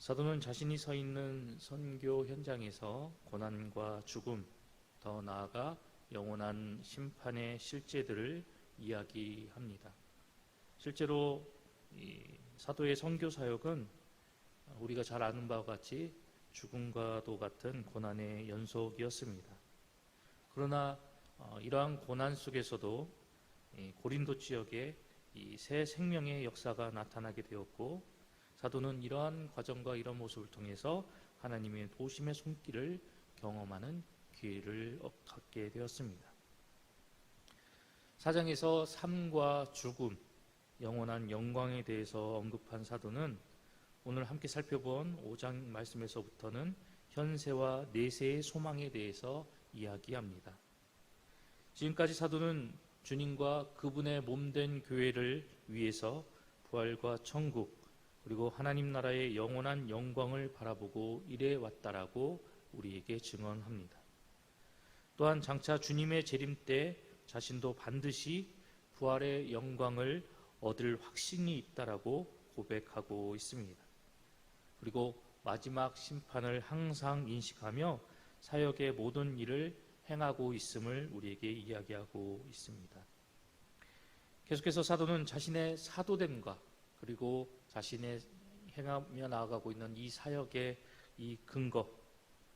사도는 자신이 서 있는 선교 현장에서 고난과 죽음, 더 나아가 영원한 심판의 실제들을 이야기합니다. 실제로 이 사도의 선교 사역은 우리가 잘 아는 바와 같이 죽음과도 같은 고난의 연속이었습니다. 그러나 어, 이러한 고난 속에서도 이 고린도 지역에 이새 생명의 역사가 나타나게 되었고 사도는 이러한 과정과 이런 모습을 통해서 하나님의 도심의 손길을 경험하는 기회를 갖게 되었습니다. 사장에서 삶과 죽음, 영원한 영광에 대해서 언급한 사도는 오늘 함께 살펴본 5장 말씀에서부터는 현세와 내세의 소망에 대해서 이야기합니다. 지금까지 사도는 주님과 그분의 몸된 교회를 위해서 부활과 천국 그리고 하나님 나라의 영원한 영광을 바라보고 일해 왔다라고 우리에게 증언합니다. 또한 장차 주님의 재림 때 자신도 반드시 부활의 영광을 얻을 확신이 있다라고 고백하고 있습니다. 그리고 마지막 심판을 항상 인식하며 사역의 모든 일을 행하고 있음을 우리에게 이야기하고 있습니다. 계속해서 사도는 자신의 사도됨과 그리고 자신의 행하며 나아가고 있는 이 사역의 이 근거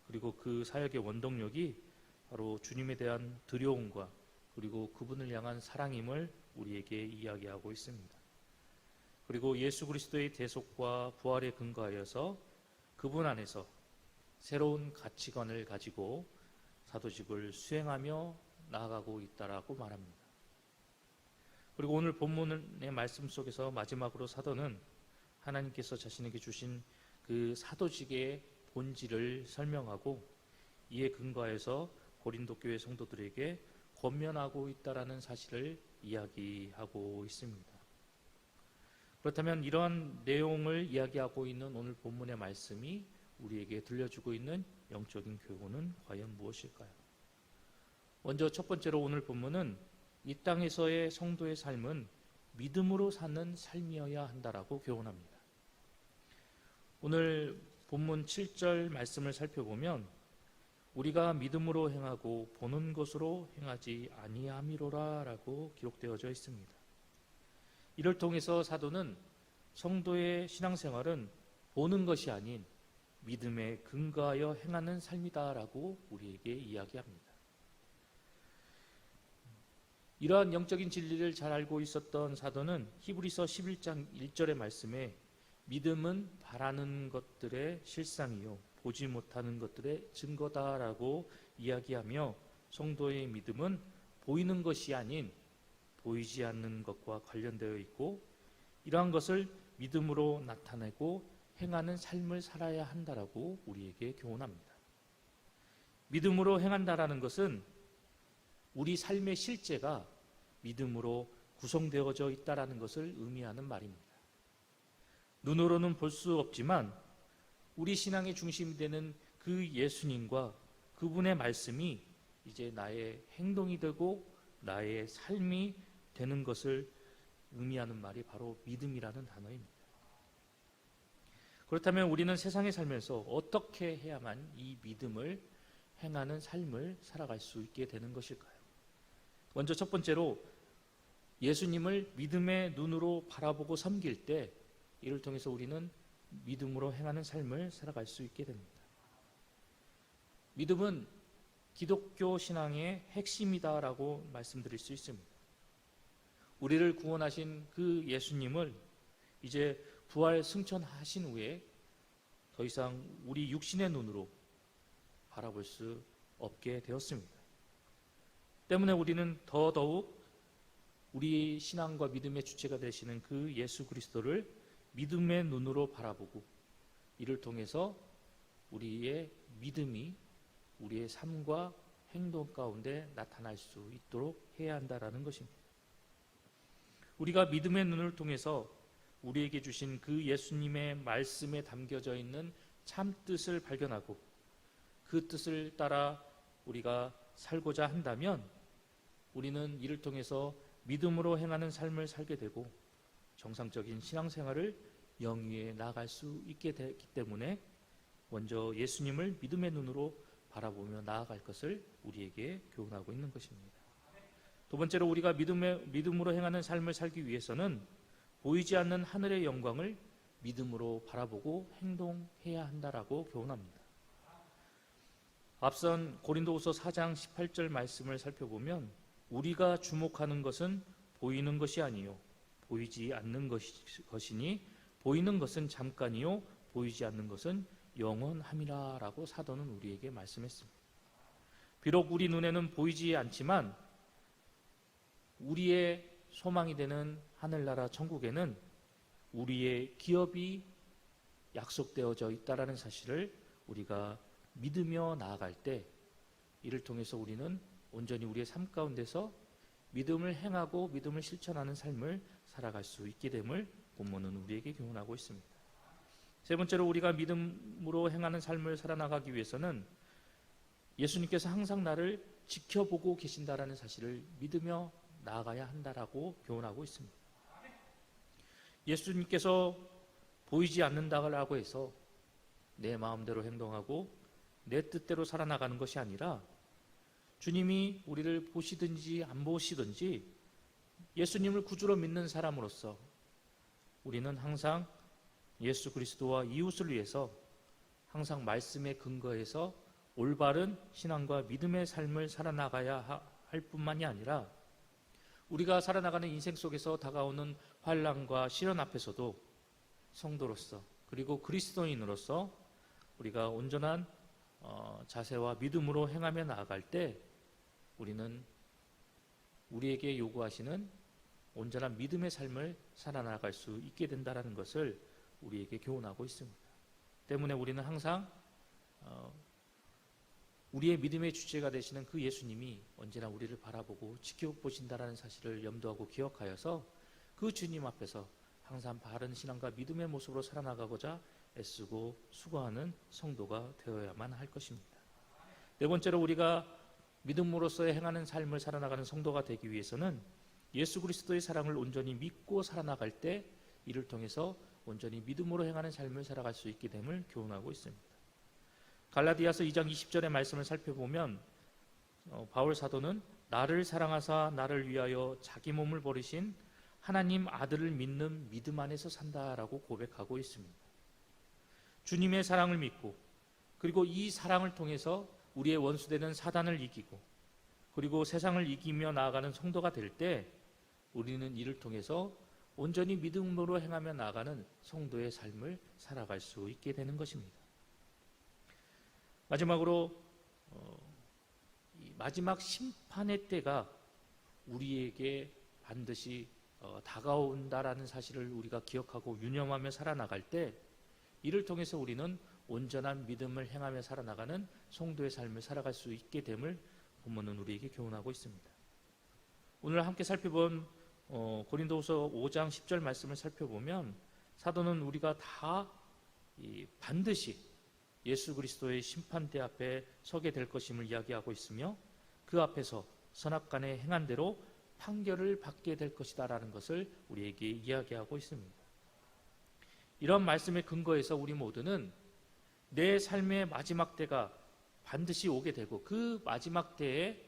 그리고 그 사역의 원동력이 바로 주님에 대한 두려움과 그리고 그분을 향한 사랑임을 우리에게 이야기하고 있습니다. 그리고 예수 그리스도의 대속과 부활에 근거하여서 그분 안에서 새로운 가치관을 가지고 사도직을 수행하며 나아가고 있다라고 말합니다. 그리고 오늘 본문의 말씀 속에서 마지막으로 사도는 하나님께서 자신에게 주신 그 사도직의 본질을 설명하고 이에 근거해서 고린도 교회 성도들에게 권면하고 있다라는 사실을 이야기하고 있습니다. 그렇다면 이러한 내용을 이야기하고 있는 오늘 본문의 말씀이 우리에게 들려주고 있는 영적인 교훈은 과연 무엇일까요? 먼저 첫 번째로 오늘 본문은 이 땅에서의 성도의 삶은 믿음으로 사는 삶이어야 한다라고 교훈합니다. 오늘 본문 7절 말씀을 살펴보면 우리가 믿음으로 행하고 보는 것으로 행하지 아니함이로라라고 기록되어져 있습니다. 이를 통해서 사도는 성도의 신앙생활은 보는 것이 아닌 믿음에 근거하여 행하는 삶이다라고 우리에게 이야기합니다. 이러한 영적인 진리를 잘 알고 있었던 사도는 히브리서 11장 1절의 말씀에 믿음은 바라는 것들의 실상이요 보지 못하는 것들의 증거다라고 이야기하며 성도의 믿음은 보이는 것이 아닌 보이지 않는 것과 관련되어 있고 이러한 것을 믿음으로 나타내고 행하는 삶을 살아야 한다라고 우리에게 교훈합니다. 믿음으로 행한다라는 것은 우리 삶의 실제가 믿음으로 구성되어져 있다라는 것을 의미하는 말입니다. 눈으로는 볼 수 없지만 우리 신앙의 중심이 되는 그 예수님과 그분의 말씀이 이제 나의 행동이 되고 나의 삶이 되는 것을 의미하는 말이 바로 믿음이라는 단어입니다. 그렇다면 우리는 세상에 살면서 어떻게 해야만 이 믿음을 행하는 삶을 살아갈 수 있게 되는 것일까요? 먼저 첫 번째로 예수님을 믿음의 눈으로 바라보고 섬길 때 이를 통해서 우리는 믿음으로 행하는 삶을 살아갈 수 있게 됩니다. 믿음은 기독교 신앙의 핵심이다라고 말씀드릴 수 있습니다. 우리를 구원하신 그 예수님을 이제 부활 승천하신 후에 더 이상 우리 육신의 눈으로 바라볼 수 없게 되었습니다. 때문에 우리는 더더욱 우리 신앙과 믿음의 주체가 되시는 그 예수 그리스도를 믿음의 눈으로 바라보고 이를 통해서 우리의 믿음이 우리의 삶과 행동 가운데 나타날 수 있도록 해야 한다라는 것입니다. 우리가 믿음의 눈을 통해서 우리에게 주신 그 예수님의 말씀에 담겨져 있는 참 뜻을 발견하고 그 뜻을 따라 우리가 살고자 한다면 우리는 이를 통해서 믿음으로 행하는 삶을 살게 되고 정상적인 신앙생활을 영위에 나아갈 수 있게 되기 때문에 먼저 예수님을 믿음의 눈으로 바라보며 나아갈 것을 우리에게 교훈하고 있는 것입니다. 두 번째로 우리가 믿음의, 믿음으로 행하는 삶을 살기 위해서는 보이지 않는 하늘의 영광을 믿음으로 바라보고 행동해야 한다라고 교훈합니다. 앞선 고린도후서 4장 18절 말씀을 살펴보면 우리가 주목하는 것은 보이는 것이 아니요 보이지 않는 것이, 것이니 보이는 것은 잠깐이요 보이지 않는 것은 영원함이라라고 사도는 우리에게 말씀했습니다. 비록 우리 눈에는 보이지 않지만 우리의 소망이 되는 하늘나라 천국에는 우리의 기업이 약속되어져 있다라는 사실을 우리가 믿으며 나아갈 때 이를 통해서 우리는 온전히 우리의 삶 가운데서 믿음을 행하고 믿음을 실천하는 삶을 살아갈 수 있게 됨을 본문은 우리에게 교훈하고 있습니다. 세 번째로 우리가 믿음으로 행하는 삶을 살아나가기 위해서는 예수님께서 항상 나를 지켜보고 계신다라는 사실을 믿으며 나아가야 한다라고 교훈하고 있습니다. 예수님께서 보이지 않는다라고 해서 내 마음대로 행동하고 내 뜻대로 살아나가는 것이 아니라 주님이 우리를 보시든지 안 보시든지 예수님을 구주로 믿는 사람으로서 우리는 항상 예수 그리스도와 이웃을 위해서 항상 말씀에 근거해서 올바른 신앙과 믿음의 삶을 살아나가야 할 뿐만이 아니라 우리가 살아나가는 인생 속에서 다가오는 환란과 시련 앞에서도 성도로서 그리고 그리스도인으로서 우리가 온전한 어, 자세와 믿음으로 행하며 나아갈 때 우리는 우리에게 요구하시는 온전한 믿음의 삶을 살아나갈 수 있게 된다는 것을 우리에게 교훈하고 있습니다. 때문에 우리는 항상 어, 우리의 믿음의 주체가 되시는 그 예수님이 언제나 우리를 바라보고 지켜보신다라는 사실을 염두하고 기억하여서 그 주님 앞에서 항상 바른 신앙과 믿음의 모습으로 살아나가고자 애쓰고 수고하는 성도가 되어야만 할 것입니다. 네 번째로 우리가 믿음으로서의 행하는 삶을 살아나가는 성도가 되기 위해서는 예수 그리스도의 사랑을 온전히 믿고 살아나갈 때 이를 통해서 온전히 믿음으로 행하는 삶을 살아갈 수 있게 됨을 교훈하고 있습니다. 갈라디아서 2장 20절의 말씀을 살펴보면 어, 바울 사도는 나를 사랑하사 나를 위하여 자기 몸을 버리신 하나님 아들을 믿는 믿음 안에서 산다라고 고백하고 있습니다. 주님의 사랑을 믿고 그리고 이 사랑을 통해서 우리의 원수 되는 사단을 이기고 그리고 세상을 이기며 나아가는 성도가 될 때 우리는 이를 통해서 온전히 믿음으로 행하며 나아가는 성도의 삶을 살아갈 수 있게 되는 것입니다. 마지막으로 어, 마지막 심판의 때가 우리에게 반드시 어, 다가온다라는 사실을 우리가 기억하고 유념하며 살아나갈 때 이를 통해서 우리는 온전한 믿음을 행하며 살아나가는 성도의 삶을 살아갈 수 있게 됨을 본문은 우리에게 교훈하고 있습니다. 오늘 함께 살펴본 어, 고린도후서 5장 10절 말씀을 살펴보면 사도는 우리가 다 반드시 예수 그리스도의 심판대 앞에 서게 될 것임을 이야기하고 있으며 그 앞에서 선악간에 행한 대로 판결을 받게 될 것이다라는 것을 우리에게 이야기하고 있습니다. 이런 말씀에 근거해서 우리 모두는 내 삶의 마지막 때가 반드시 오게 되고 그 마지막 때에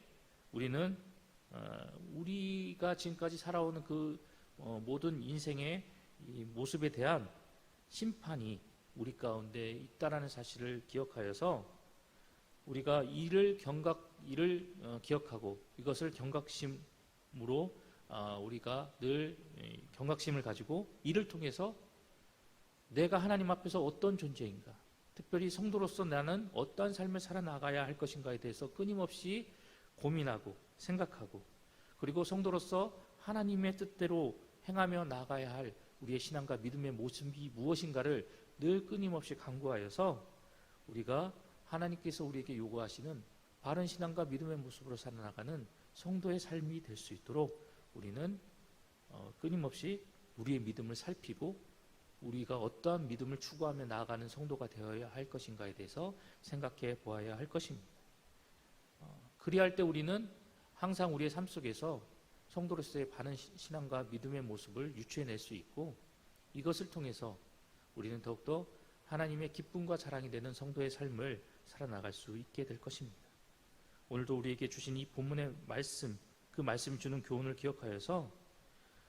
우리는 어, 우리가 지금까지 살아오는 그 어, 모든 인생의 모습에 대한 심판이 우리 가운데 있다라는 사실을 기억하여서 우리가 이를 경각 이를 어, 기억하고 이것을 경각심으로 우리가 늘 경각심을 가지고 이를 통해서 내가 하나님 앞에서 어떤 존재인가 특별히 성도로서 나는 어떠한 삶을 살아나가야 할 것인가에 대해서 끊임없이 고민하고 생각하고 그리고 성도로서 하나님의 뜻대로 행하며 나가야 할 우리의 신앙과 믿음의 모습이 무엇인가를 늘 끊임없이 강구하여서 우리가 하나님께서 우리에게 요구하시는 바른 신앙과 믿음의 모습으로 살아나가는 성도의 삶이 될 수 있도록 우리는 어, 끊임없이 우리의 믿음을 살피고 우리가 어떠한 믿음을 추구하며 나아가는 성도가 되어야 할 것인가에 대해서 생각해 보아야 할 것입니다. 어, 그리할 때 우리는 항상 우리의 삶 속에서 성도로서의 바른 신앙과 믿음의 모습을 유추해낼 수 있고 이것을 통해서 우리는 더욱더 하나님의 기쁨과 자랑이 되는 성도의 삶을 살아나갈 수 있게 될 것입니다. 오늘도 우리에게 주신 이 본문의 말씀, 그 말씀이 주는 교훈을 기억하여서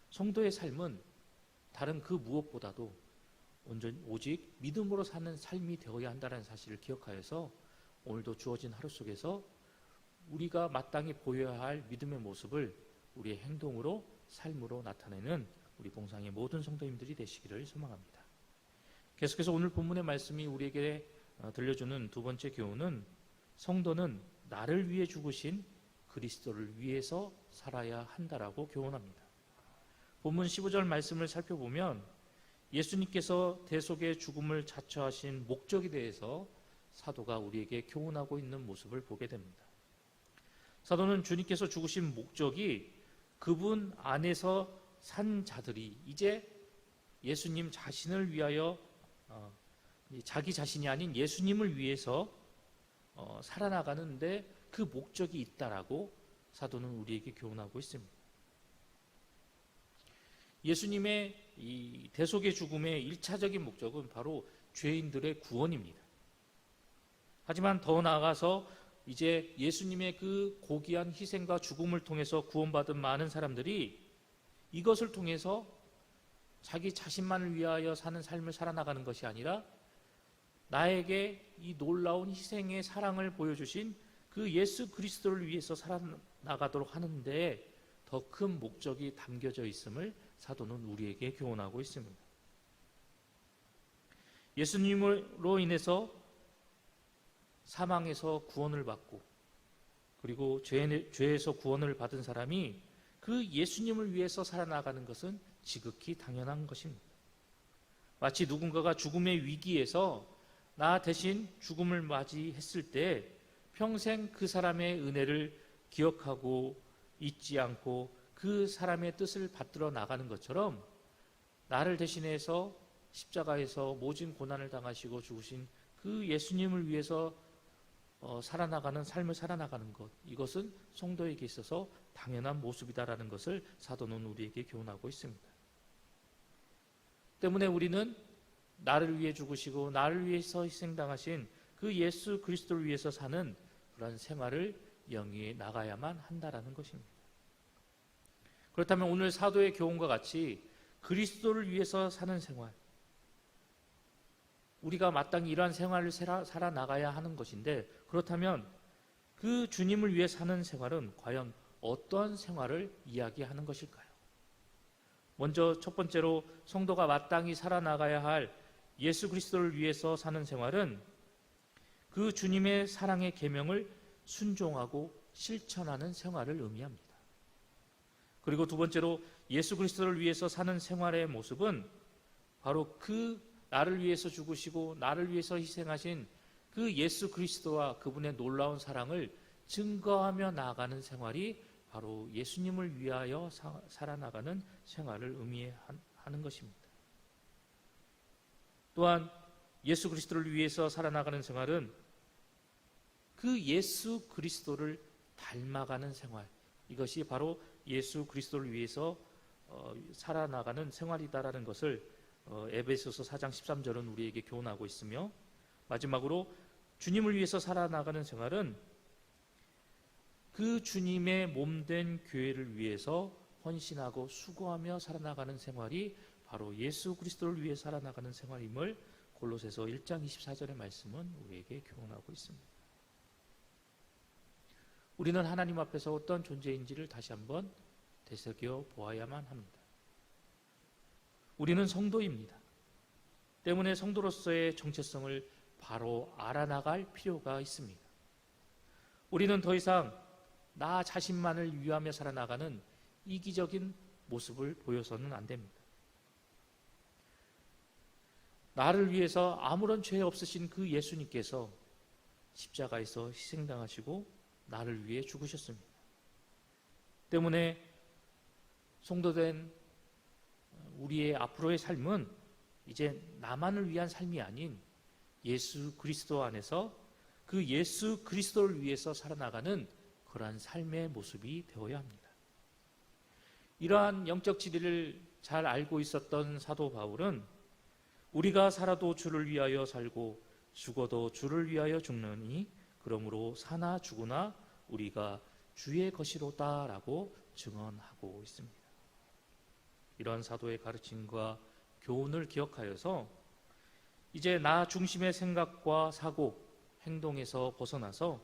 성도의 삶은 다른 그 무엇보다도 온전 오직 믿음으로 사는 삶이 되어야 한다는 사실을 기억하여서 오늘도 주어진 하루 속에서 우리가 마땅히 보여야 할 믿음의 모습을 우리의 행동으로 삶으로 나타내는 우리 봉상의 모든 성도님들이 되시기를 소망합니다. 계속해서 오늘 본문의 말씀이 우리에게 어, 들려주는 두 번째 교훈은 성도는 나를 위해 죽으신 그리스도를 위해서 살아야 한다라고 교훈합니다. 본문 15절 말씀을 살펴보면 예수님께서 대속의 죽음을 자처하신 목적에 대해서 사도가 우리에게 교훈하고 있는 모습을 보게 됩니다. 사도는 주님께서 죽으신 목적이 그분 안에서 산 자들이 이제 예수님 자신을 위하여 어, 자기 자신이 아닌 예수님을 위해서 어, 살아나가는데 그 목적이 있다라고 사도는 우리에게 교훈하고 있습니다. 예수님의 이 대속의 죽음의 일차적인 목적은 바로 죄인들의 구원입니다. 하지만 더 나아가서 이제 예수님의 그 고귀한 희생과 죽음을 통해서 구원받은 많은 사람들이 이것을 통해서 자기 자신만을 위하여 사는 삶을 살아나가는 것이 아니라 나에게 이 놀라운 희생의 사랑을 보여주신 그 예수 그리스도를 위해서 살아나가도록 하는데 더 큰 목적이 담겨져 있음을 사도는 우리에게 교훈하고 있습니다. 예수님으로 인해서 사망에서 구원을 받고 그리고 죄, 죄에서 구원을 받은 사람이 그 예수님을 위해서 살아나가는 것은 지극히 당연한 것입니다. 마치 누군가가 죽음의 위기에서 나 대신 죽음을 맞이했을 때 평생 그 사람의 은혜를 기억하고 잊지 않고 그 사람의 뜻을 받들어 나가는 것처럼 나를 대신해서 십자가에서 모진 고난을 당하시고 죽으신 그 예수님을 위해서 어, 살아나가는 삶을 살아나가는 것 이것은 성도에게 있어서 당연한 모습이다라는 것을 사도는 우리에게 교훈하고 있습니다. 때문에 우리는 나를 위해 죽으시고 나를 위해서 희생당하신 그 예수 그리스도를 위해서 사는 그런 생활을 영위해 나가야만 한다라는 것입니다. 그렇다면 오늘 사도의 교훈과 같이 그리스도를 위해서 사는 생활, 우리가 마땅히 이러한 생활을 살아 나가야 하는 것인데 그렇다면 그 주님을 위해 사는 생활은 과연 어떠한 생활을 이야기하는 것일까요? 먼저 첫 번째로 성도가 마땅히 살아나가야 할 예수 그리스도를 위해서 사는 생활은 그 주님의 사랑의 계명을 순종하고 실천하는 생활을 의미합니다. 그리고 두 번째로 예수 그리스도를 위해서 사는 생활의 모습은 바로 그 나를 위해서 죽으시고 나를 위해서 희생하신 그 예수 그리스도와 그분의 놀라운 사랑을 증거하며 나아가는 생활이 바로 예수님을 위하여 사, 살아나가는 생활을 의미하는 것입니다. 또한 예수 그리스도를 위해서 살아나가는 생활은 그 예수 그리스도를 닮아가는 생활 이것이 바로 예수 그리스도를 위해서 어, 살아나가는 생활이다라는 것을 어, 에베소서 4장 13절은 우리에게 교훈하고 있으며 마지막으로 주님을 위해서 살아나가는 생활은 그 주님의 몸된 교회를 위해서 헌신하고 수고하며 살아나가는 생활이 바로 예수 그리스도를 위해 살아나가는 생활임을 골로새서 1장 24절의 말씀은 우리에게 교훈하고 있습니다. 우리는 하나님 앞에서 어떤 존재인지를 다시 한번 되새겨 보아야만 합니다. 우리는 성도입니다. 때문에 성도로서의 정체성을 바로 알아나갈 필요가 있습니다. 우리는 더 이상 나 자신만을 위하며 살아나가는 이기적인 모습을 보여서는 안 됩니다. 나를 위해서 아무런 죄 없으신 그 예수님께서 십자가에서 희생당하시고 나를 위해 죽으셨습니다. 때문에 성도된 우리의 앞으로의 삶은 이제 나만을 위한 삶이 아닌 예수 그리스도 안에서 그 예수 그리스도를 위해서 살아나가는 그러한 삶의 모습이 되어야 합니다. 이러한 영적 지리를 잘 알고 있었던 사도 바울은 우리가 살아도 주를 위하여 살고 죽어도 주를 위하여 죽느니 그러므로 사나 죽으나 우리가 주의 것이로다라고 증언하고 있습니다. 이러한 사도의 가르침과 교훈을 기억하여서 이제 나 중심의 생각과 사고, 행동에서 벗어나서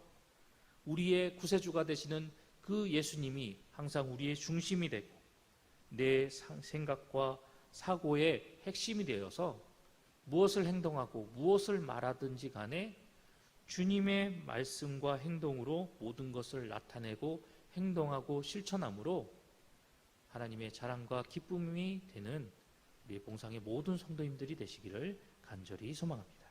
우리의 구세주가 되시는 그 예수님이 항상 우리의 중심이 되고 내 상- 생각과 사고의 핵심이 되어서 무엇을 행동하고 무엇을 말하든지 간에 주님의 말씀과 행동으로 모든 것을 나타내고 행동하고 실천함으로 하나님의 자랑과 기쁨이 되는 우리의 봉상의 모든 성도님들이 되시기를 간절히 소망합니다.